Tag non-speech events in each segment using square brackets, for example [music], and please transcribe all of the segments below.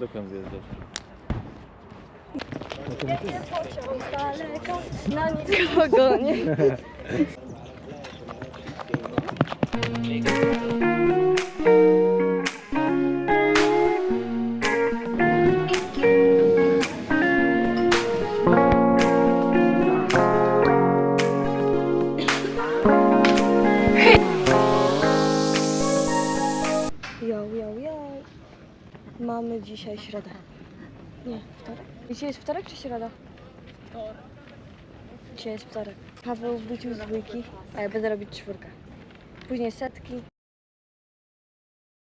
dokąd zjeżdżasz? Pociąg z daleka, na nikogo nie. [laughs] Mamy dzisiaj środę. Nie, wtorek? Dzisiaj jest wtorek czy środa? Dzisiaj jest wtorek. Paweł wrócił z dwójki, a ja będę robić czwórkę. Później setki.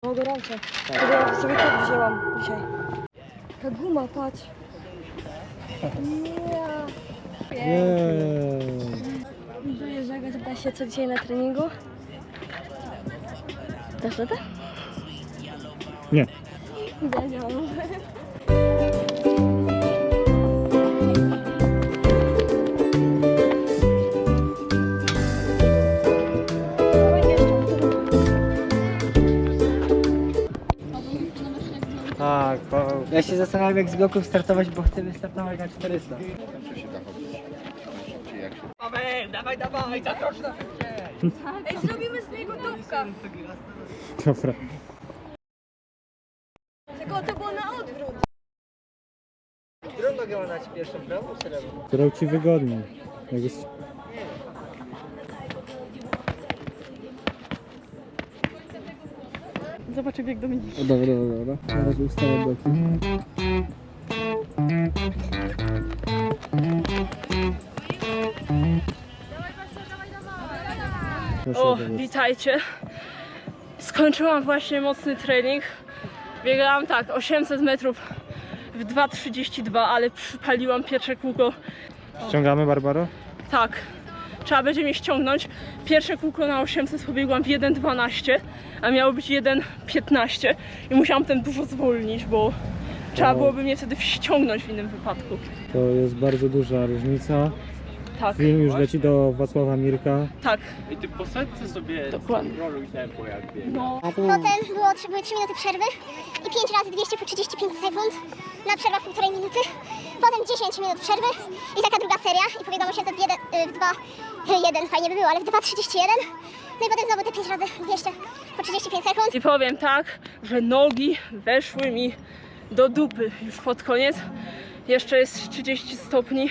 O. Wtedy ja sobie tak wzięłam dzisiaj. Ta guma, patrz. Ja. Dojeżdża zapyta się, co dzisiaj na treningu. Dasz radę? Wiedziałam. Tak, bo ja się zastanawiam jak z bloków startować, bo chcemy startować na 400. Ej, zrobimy z niego dupka. Dobra. Tylko to było na odwrót. Którą nogę ma dać pierwszą, prawą czy lewą? Którą ci wygodniej. Jak jest... Zobaczę bieg do mnie. O, dobra, dobra, dobra. Teraz bloki. Proszę O, witajcie. Skończyłam właśnie mocny trening. Biegałam tak 800 metrów w 2,32, ale przypaliłam pierwsze kółko. Ściągamy Barbaro? Tak, trzeba będzie mnie ściągnąć. Pierwsze kółko na 800 pobiegłam w 1,12, a miało być 1,15 i musiałam ten dużo zwolnić, bo trzeba byłoby mnie wtedy ściągnąć w innym wypadku. To jest bardzo duża różnica. Tak, Film już leci do Wacława Mirka. tak. I ty po setce sobie Dokładnie. kontroluj tempo jak bieg. No, Potem było, były 3 minuty przerwy i 5 razy 200 po 35 sekund na przerwach półtorej minuty. Potem 10 minut przerwy i taka druga seria i pobiegłam 800 w, jeden, y, w 2, 1, fajnie by było, ale w 2,31. No i potem znowu te 5 razy 200 po 35 sekund. I powiem tak, że nogi weszły mi do dupy już pod koniec. Jeszcze jest 30 stopni,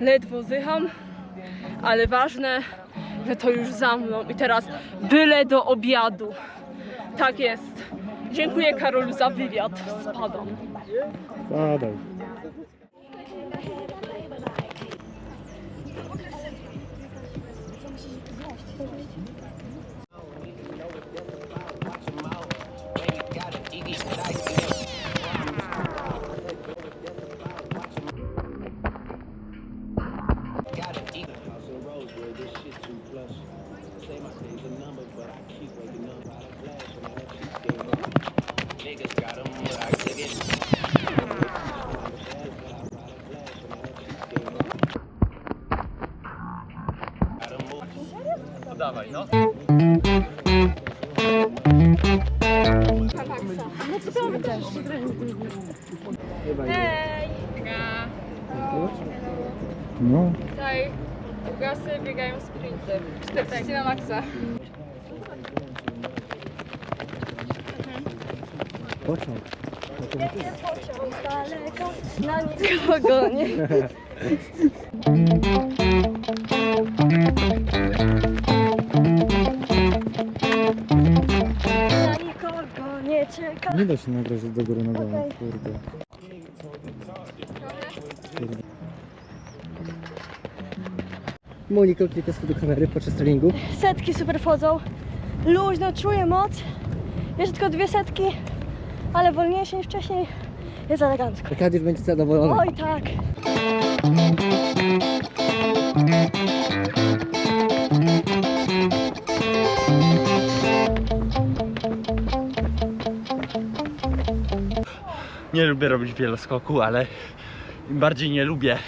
ledwo zdycham, ale ważne, że to już za mną. I teraz byle do obiadu. Tak jest. Dziękuję Karolu za wywiad. Spadam. Padaj. Gasy biegają sprinty. 40 na maksa. Pociąg. Pociąg z daleka, na nikogo nie. Na nikogo nie czeka. Nie da się nagrać do góry nogami, kurde. Kurde. Moniko kilka słów do kamery podczas treningu. Setki super wchodzą. Luźno, czuję moc. Jeszcze tylko dwie setki, ale wolniejsze niż wcześniej. Jest elegancko. Arkadiusz będzie zadowolony. Oj tak. Nie lubię robić wieloskoku, ale im bardziej nie lubię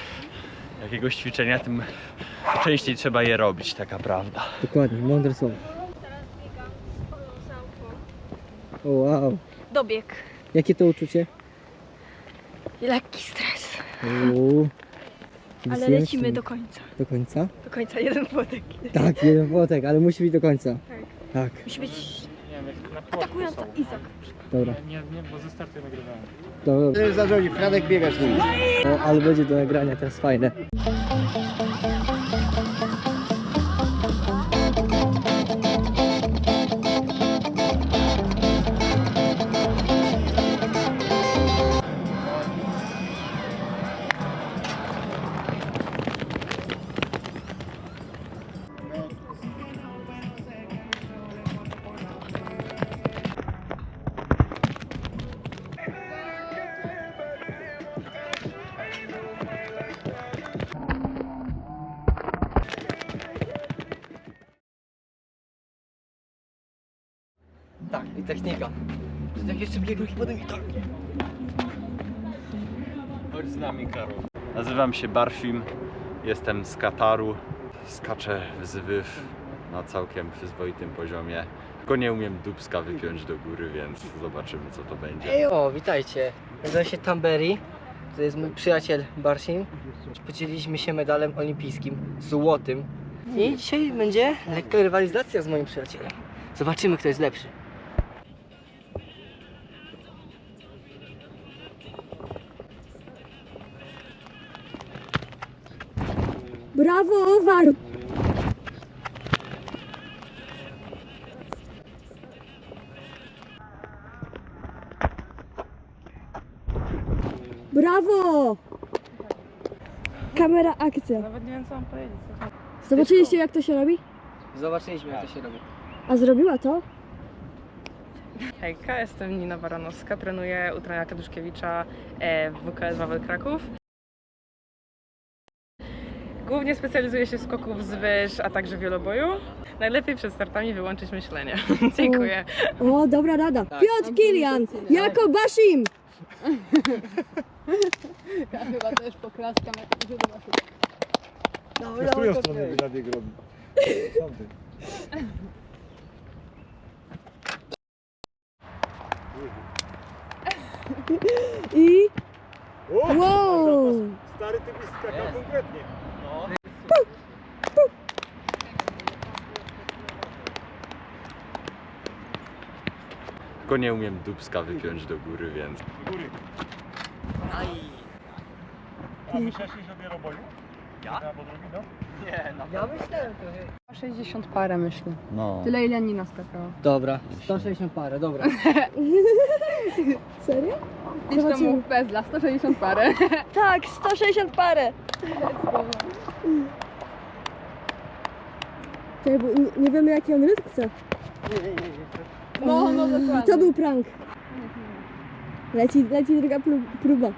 jakiegoś ćwiczenia, tym częściej trzeba je robić, taka prawda. Dokładnie, mądre słowo. O wow. Dobieg. Jakie to uczucie? Lekki stres. Uuu. Ale lecimy do końca. Do końca? Do końca jeden płotek. Tak, jeden płotek, ale musi być do końca. Tak. Tak, Musi być Nie wiem, na atakująca Izak. dobra. Nie, nie, bo ze startu nagrywałem. Dobra. Zarządzi, Franek biegasz z. O, ale będzie do nagrania teraz fajne. Technika. Jak jeszcze biegłych potem i tak. Chodź z nami, Karol. Nazywam się Barfim, jestem z Kataru. Skaczę w zwyw na całkiem przyzwoitym poziomie. Tylko nie umiem dubska wypiąć do góry, więc zobaczymy co to będzie. Ej, o, witajcie. Nazywam się Tamberi. To jest mój przyjaciel Barsim. Podzieliliśmy się medalem olimpijskim, złotym. I dzisiaj będzie lekka rywalizacja z moim przyjacielem. Zobaczymy, kto jest lepszy. Brawo, War! Brawo! Kamera, akcja. Nawet nie wiem co mam powiedzieć. Zobaczyliście jak to się robi? Zobaczyliśmy, jak to się robi. A zrobiła to? Hejka, jestem Nina Baranowska, trenuję u trenera Kaduszkiewicza e, w WKS Wawel Kraków. Głównie specjalizuję się w skoku z wyż, a także wieloboju. Najlepiej przed startami wyłączyć myślenie. [laughs] Dziękuję. O, dobra rada. Piotr Kilian, jako Bashim! Ja chyba też poklaskam, jak to do waszych. Dobra, W którą okej. stronę zabieg robi? Tamty. I... O! Wow! Stary ty byś skakał konkretnie. Tylko nie umiem dubska wypiąć do góry, więc Do góry. A myślałeś o wieloboju? Ja? Albo drugi, no? Ja myślałem to. 60 parę myślę. no. Tyle ile Nina skakała. Dobra, 160 parę, dobra. [laughs] [laughs] Serio? To Zobaczymy. mów Bezla, 160 parę. [laughs] Tak, 160 parę. Czekaj, bo nie, nie wiemy jaki on rytm chce. No, no dokładnie. To był prank. Leci, leci druga prób- próba.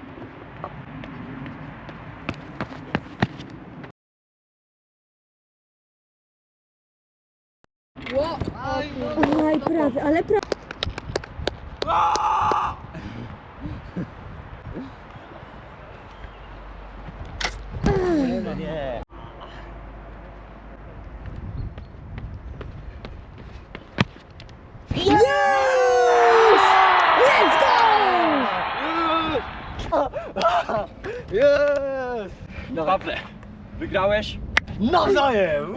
Ło, Aj, prawie, ale prawie. Nie. Let's go! Jest! Pawle, wygrałeś? Nawzajem!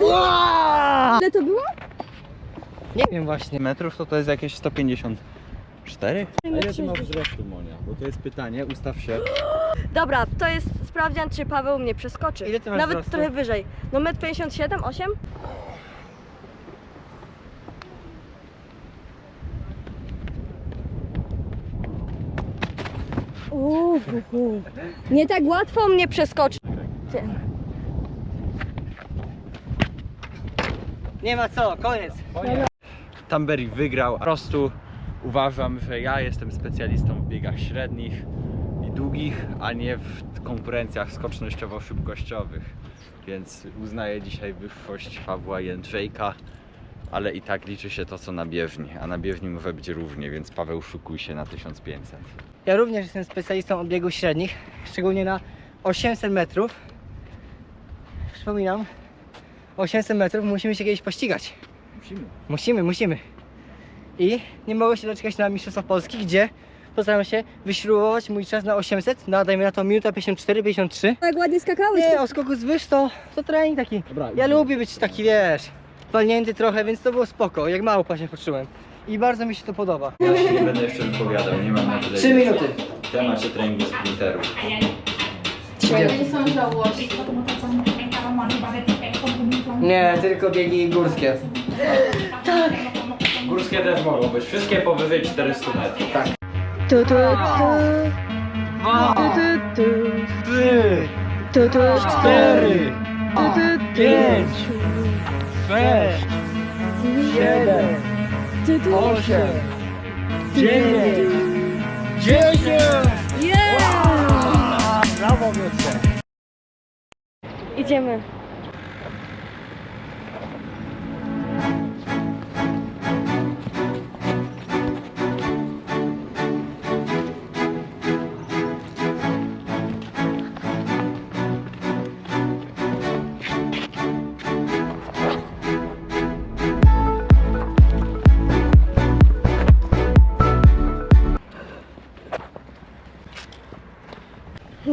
Ile to było? Nie wiem właśnie. Metrów to to jest jakieś 154? A ile ty masz wzrostu, Monia? Bo to jest pytanie, ustaw się. Dobra, to jest sprawdzian, czy Paweł mnie przeskoczy. Ile ty masz Nawet wzrostu? trochę wyżej. No 1,57 m, 8? O, hu, hu. Nie tak łatwo mnie przeskoczy. Nie ma co, koniec. Tamberi wygrał. Po prostu uważam, że ja jestem specjalistą w biegach średnich i długich, a nie w konkurencjach skocznościowo-szybkościowych. Więc uznaję dzisiaj wyższość Pawła Jędrzejka, ale i tak liczy się to, co na bieżni. A na bieżni może być równie, więc Paweł szykuj się na 1500. Ja również jestem specjalistą od biegów średnich, szczególnie na 800 metrów. Przypominam, 800 metrów musimy się kiedyś pościgać. Musimy. Musimy, musimy. I nie mogę się doczekać na Mistrzostwa Polski, gdzie postaram się wyśrubować mój czas na 800, no dajmy na to minuta 54, 53. Tak ładnie skakałeś. Nie, o skoku z wyż to, to trening taki. Ja lubię być taki, wiesz, walnięty trochę, więc to było spoko, jak małpa się poczułem. I bardzo mi się to podoba. Ja się nie będę jeszcze wypowiadał, nie mam na tyle. 3 minuty. W temacie treningu sprinterów. Nie, tylko biegi górskie. Górskie też mogą być, wszystkie powyżej 400 metrów. Tak. Tu, tu, tu. Dwa, Tu, tu, trzy, tu, tu, tu. cztery, Tu, tu, tu. pięć, sześć, siedem, Tu, tu. osiem, dziewięć, dziesięć! Yeah! Brawo. Idziemy.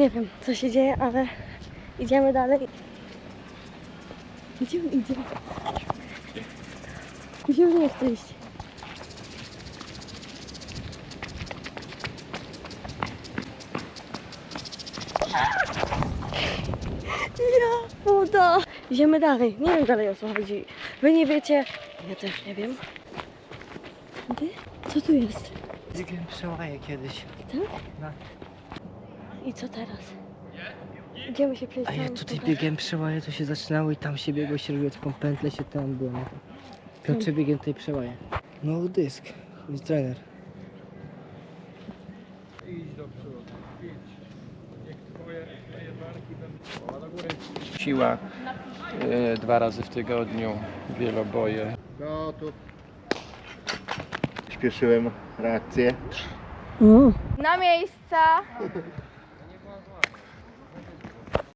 Nie wiem, co się dzieje, ale idziemy dalej. Idziemy, idziemy. Mi się już nie chce iść. Ja uda. Idziemy dalej. Nie wiem dalej o co chodzi. Wy nie wiecie. Ja też nie wiem. Ty? Co tu jest? Biegłem przełaję kiedyś. I co teraz? Idziemy się przejść A ja tam, tutaj pokażę. biegiem przełaję, to się zaczynało i tam się biegło, się robiło taką pętlę, się tam było. Piotrze biegiem tutaj przełaję. No dysk, jest trener. siła e, dwa razy w tygodniu, wieloboje. Śpieszyłem reakcję. O. Na miejsca. [laughs]